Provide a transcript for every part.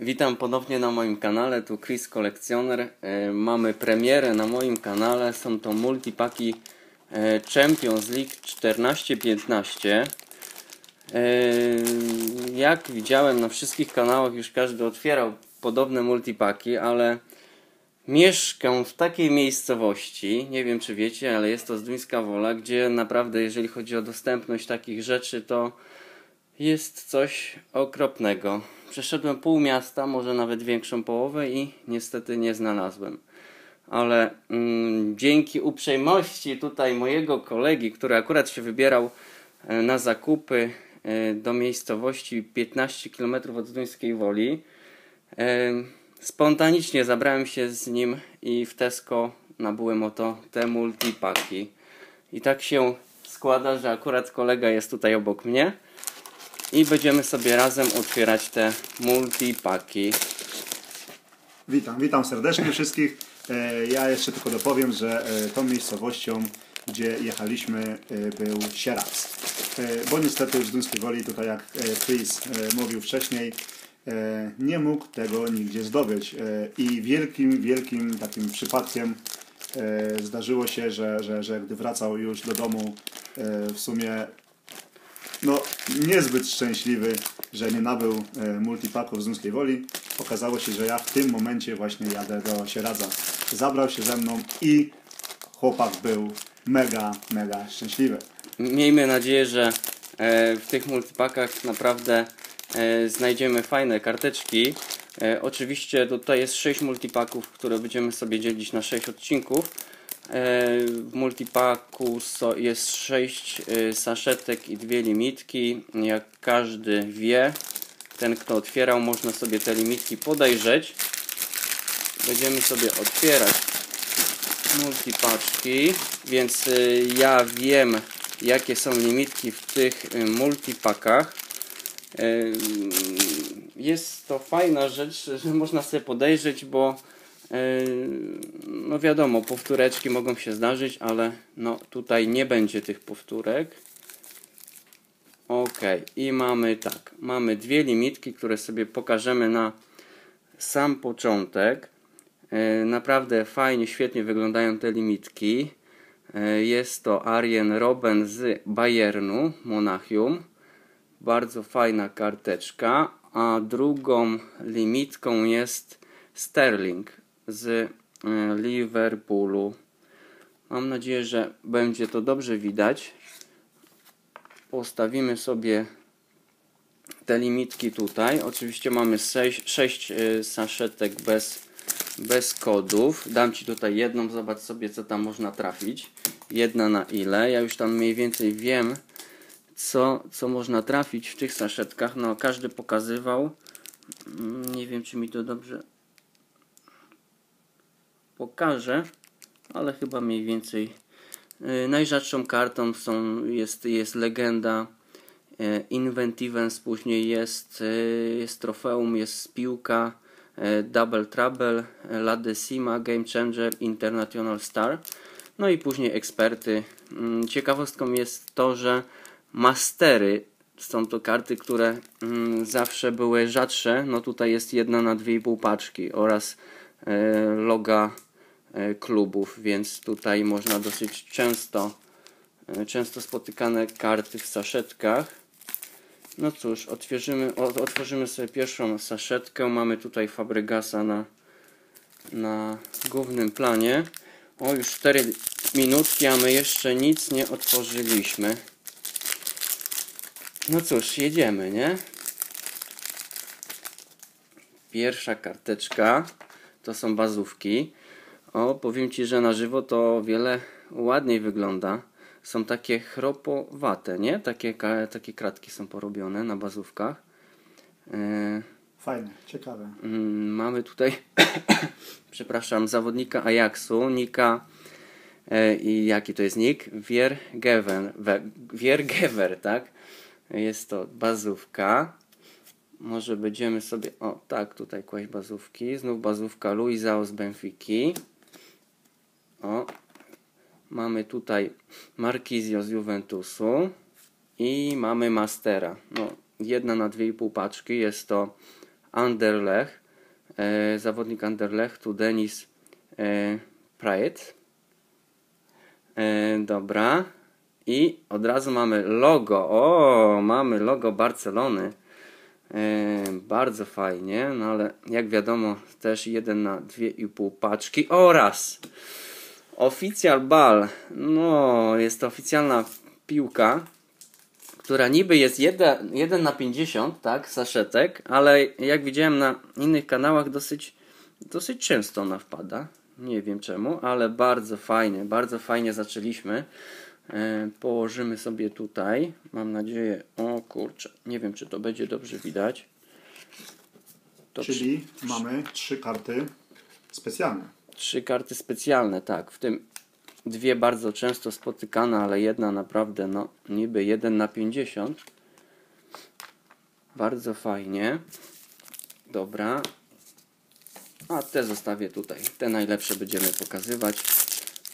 Witam ponownie na moim kanale, tu Chris Kolekcjoner. E, Mamy premierę na moim kanale, są to multipaki e, Champions League 14-15. E, Jak widziałem na wszystkich kanałach już każdy otwierał podobne multipaki, ale mieszkam w takiej miejscowości, nie wiem czy wiecie, ale jest to Zduńska Wola, gdzie naprawdę jeżeli chodzi o dostępność takich rzeczy, to jest coś okropnego. Przeszedłem pół miasta, może nawet większą połowę i niestety nie znalazłem. Ale mm, dzięki uprzejmości tutaj mojego kolegi, który akurat się wybierał e, na zakupy e, do miejscowości 15 km od Zduńskiej Woli, e, spontanicznie zabrałem się z nim i w Tesco nabyłem oto te multipaki. I tak się składa, że akurat kolega jest tutaj obok mnie i będziemy sobie razem otwierać te multipaki. Witam, witam serdecznie wszystkich. E, Ja jeszcze tylko dopowiem, że e, tą miejscowością, gdzie jechaliśmy, e, był Sieradz. E, Bo niestety już Duńskiej Woli, tutaj jak Chris mówił wcześniej, nie mógł tego nigdzie zdobyć. I wielkim, wielkim takim przypadkiem zdarzyło się, że, że, że gdy wracał już do domu, w sumie no, niezbyt szczęśliwy, że nie nabył e, multipaków z Dunskiej Woli. Okazało się, że ja w tym momencie właśnie jadę do Sieradza. Zabrał się ze mną i chłopak był mega, mega szczęśliwy. Miejmy nadzieję, że e, w tych multipakach naprawdę e, znajdziemy fajne karteczki. Oczywiście tutaj jest 6 multipaków, które będziemy sobie dzielić na 6 odcinków. E, W multipaku jest 6 saszetek i dwie limitki. Jak każdy wie, ten kto otwierał, można sobie te limitki podejrzeć. Będziemy sobie otwierać multipaczki, więc y, ja wiem jakie są limitki w tych multipakach. Jest to fajna rzecz, że można sobie podejrzeć, bo no wiadomo, powtóreczki mogą się zdarzyć, ale no tutaj nie będzie tych powtórek. Ok, i mamy tak, mamy dwie limitki, które sobie pokażemy na sam początek. E, Naprawdę fajnie, świetnie wyglądają te limitki. E, Jest to Arjen Robben z Bayernu, Monachium. Bardzo fajna karteczka. A drugą limitką jest Sterling z e, Liverpoolu. Mam nadzieję, że będzie to dobrze widać. Postawimy sobie te limitki tutaj. Oczywiście mamy 6, saszetek bez, bez kodów. Dam Ci tutaj jedną, zobacz sobie co tam można trafić. Jedna na ile. Ja już tam mniej więcej wiem co, co można trafić w tych saszetkach. No każdy pokazywał. Mm, Nie wiem czy mi to dobrze pokaże, ale chyba mniej więcej Yy, Najrzadszą kartą są, jest, jest legenda Inventivens, później jest, e, jest trofeum, jest piłka, e, Double Trouble, La Decima, Game Changer, International Star. No i później eksperty. Mm, Ciekawostką jest to, że mastery są to karty, które mm, zawsze były rzadsze. No tutaj jest jedna na 2,5 paczki oraz loga e, klubów, więc tutaj można dosyć często, e, często spotykane karty w saszetkach. No cóż, otworzymy, otworzymy sobie pierwszą saszetkę. Mamy tutaj Fabregasa na, na głównym planie. O, już 4 minutki, a my jeszcze nic nie otworzyliśmy. No cóż, jedziemy, nie? Pierwsza karteczka to są bazówki. O, powiem Ci, że na żywo to wiele ładniej wygląda. Są takie chropowate, nie? Takie, takie kratki są porobione na bazówkach. E, Fajne, ciekawe. Mm, Mamy tutaj, przepraszam, zawodnika Ajaxu, Nika e, i jaki to jest nick? Wiergever, tak? Jest to bazówka. Może będziemy sobie, o tak, tutaj kłaść bazówki. Znów bazówka Luizao z Benfiki. O, mamy tutaj Marquizio z Juventusu i mamy Mastera. No, jedna na dwie i pół paczki jest to Anderlecht, e, zawodnik Anderlechtu Denis e, Praet. E, dobra. I od razu mamy logo. O, mamy logo Barcelony. E, bardzo fajnie, no ale jak wiadomo, też jeden na dwie i pół paczki oraz Oficjal Ball. No, jest to oficjalna piłka, która niby jest 1, 1 na 50, tak, saszetek, ale jak widziałem na innych kanałach dosyć, dosyć często ona wpada. Nie wiem czemu, ale bardzo fajnie, bardzo fajnie zaczęliśmy. E, położymy sobie tutaj. Mam nadzieję, o kurczę, nie wiem czy to będzie dobrze widać. To Czyli przy... mamy trzy karty specjalne. Trzy karty specjalne, tak. W tym dwie bardzo często spotykane, ale jedna naprawdę, no niby 1 na 50. Bardzo fajnie. Dobra. A te zostawię tutaj. Te najlepsze będziemy pokazywać.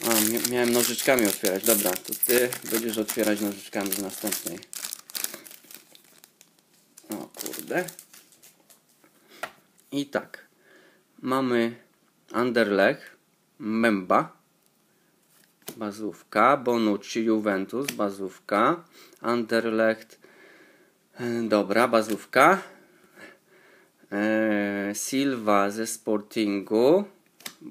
A, miałem nożyczkami otwierać. Dobra, to ty będziesz otwierać nożyczkami z następnej. O kurde. I tak. Mamy Anderlecht, Memba, bazówka, Bonucci, Juventus, bazówka, Anderlecht, e, dobra, bazówka, e, Silva ze Sportingu,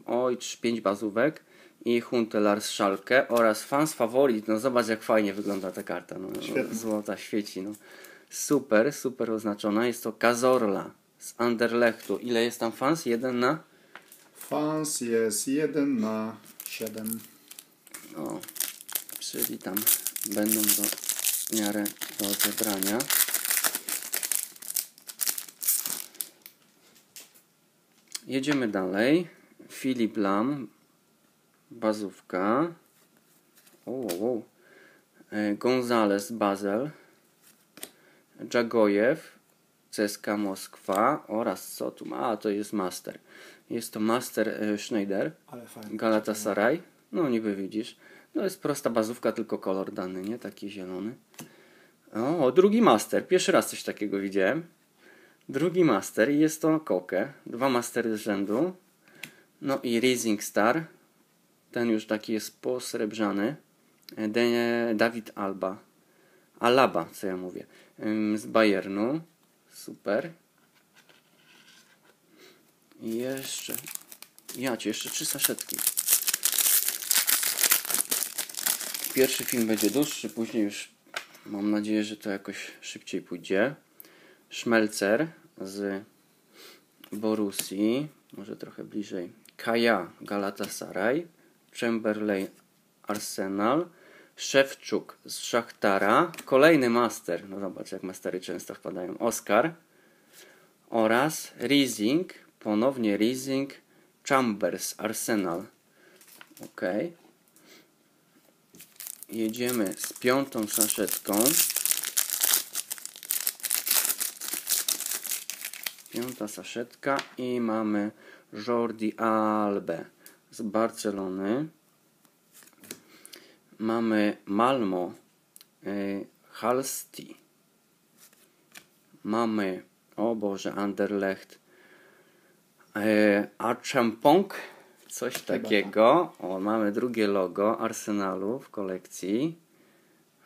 oj, 5 bazówek i Huntelaar z Schalke oraz Fans Favorit, no zobacz jak fajnie wygląda ta karta, no, złota świeci, no. Super, super oznaczona, jest to Cazorla z Anderlechtu, ile jest tam fans? Jeden na? Fans jest 1 na 7. O, czyli tam będą do miarę do odebrania. Jedziemy dalej. Filip Lam, bazówka. O, o, o. E, Gonzales Basel, Dżagojew, CSKA Moskwa oraz co tu ma? A, to jest Master. Jest to Master e, Schneider, Galatasaray. No niby widzisz. No jest prosta bazówka, tylko kolor dany, nie? Taki zielony. O, drugi Master. Pierwszy raz coś takiego widziałem. Drugi Master i jest to Koke. Dwa Mastery z rzędu. No i Rising Star. Ten już taki jest posrebrzany. E, Dawid Alba. Alaba, co ja mówię. Z Bayernu. Super. I jeszcze. Ja cię, jeszcze trzy saszetki. Pierwszy film będzie dłuższy, później już mam nadzieję, że to jakoś szybciej pójdzie. Szmelcer z Borusi, może trochę bliżej. Kaja Galatasaray, Chamberlain Arsenal, Szewczuk z Szachtara, kolejny master, no zobacz jak mastery często wpadają, Oscar. Oraz Rising Ponownie Rising Chambers Arsenal. Ok. Jedziemy z piątą saszetką. Piąta saszetka i mamy Jordi Albe z Barcelony. Mamy Malmo y, Halsti. Mamy, o Boże, Anderlecht Archampong, coś takiego. O, mamy drugie logo Arsenalu w kolekcji.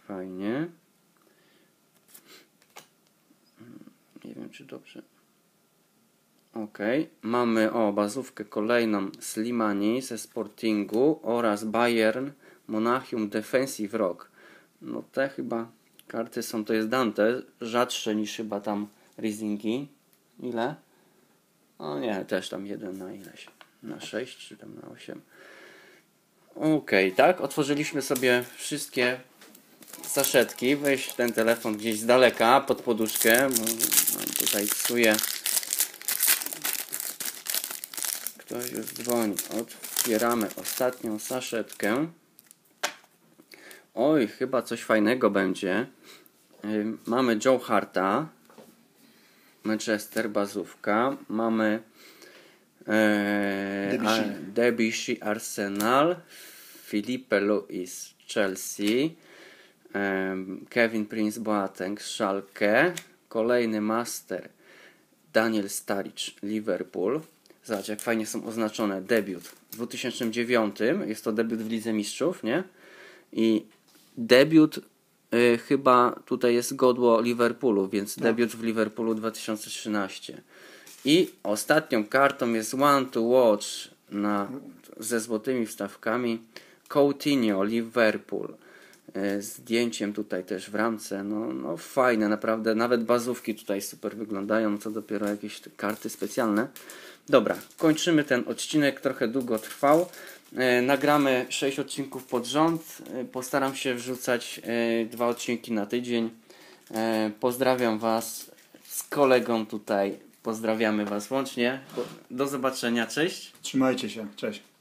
Fajnie. Nie wiem, czy dobrze. Ok, mamy o bazówkę kolejną Slimani ze Sportingu oraz Bayern Monachium Defensive Rock. No te chyba karty są, to jest Dante, rzadsze niż chyba tam Rizingi. Ile? O nie, też tam jeden na ileś. Na 6 czy tam na 8. Ok, tak. Otworzyliśmy sobie wszystkie saszetki. Weź ten telefon gdzieś z daleka pod poduszkę. Bo tutaj psuje. Ktoś już dzwoni. Otwieramy ostatnią saszetkę. Oj, chyba coś fajnego będzie. Mamy Joe Harta. Manchester, bazówka. Mamy e, Debussy. Arsenal, Filipe Luis Chelsea, e, Kevin Prince Boateng Schalke, kolejny master Daniel Sturridge, Liverpool. Zobacz, jak fajnie są oznaczone. Debiut w 2009. Jest to debiut w Lidze Mistrzów, nie? I debiut y, chyba tutaj jest godło Liverpoolu, więc debiut w Liverpoolu 2013. I ostatnią kartą jest One to Watch na, ze złotymi wstawkami. Coutinho, Liverpool. E, Zdjęciem tutaj też w ramce. No, no fajne, naprawdę. Nawet bazówki tutaj super wyglądają. Co dopiero jakieś karty specjalne. Dobra, kończymy ten odcinek. Trochę długo trwał. E, nagramy 6 odcinków pod rząd. E, postaram się wrzucać dwa odcinki na tydzień. Pozdrawiam Was z kolegą tutaj. Pozdrawiamy Was łącznie. Do zobaczenia. Cześć. Trzymajcie się. Cześć.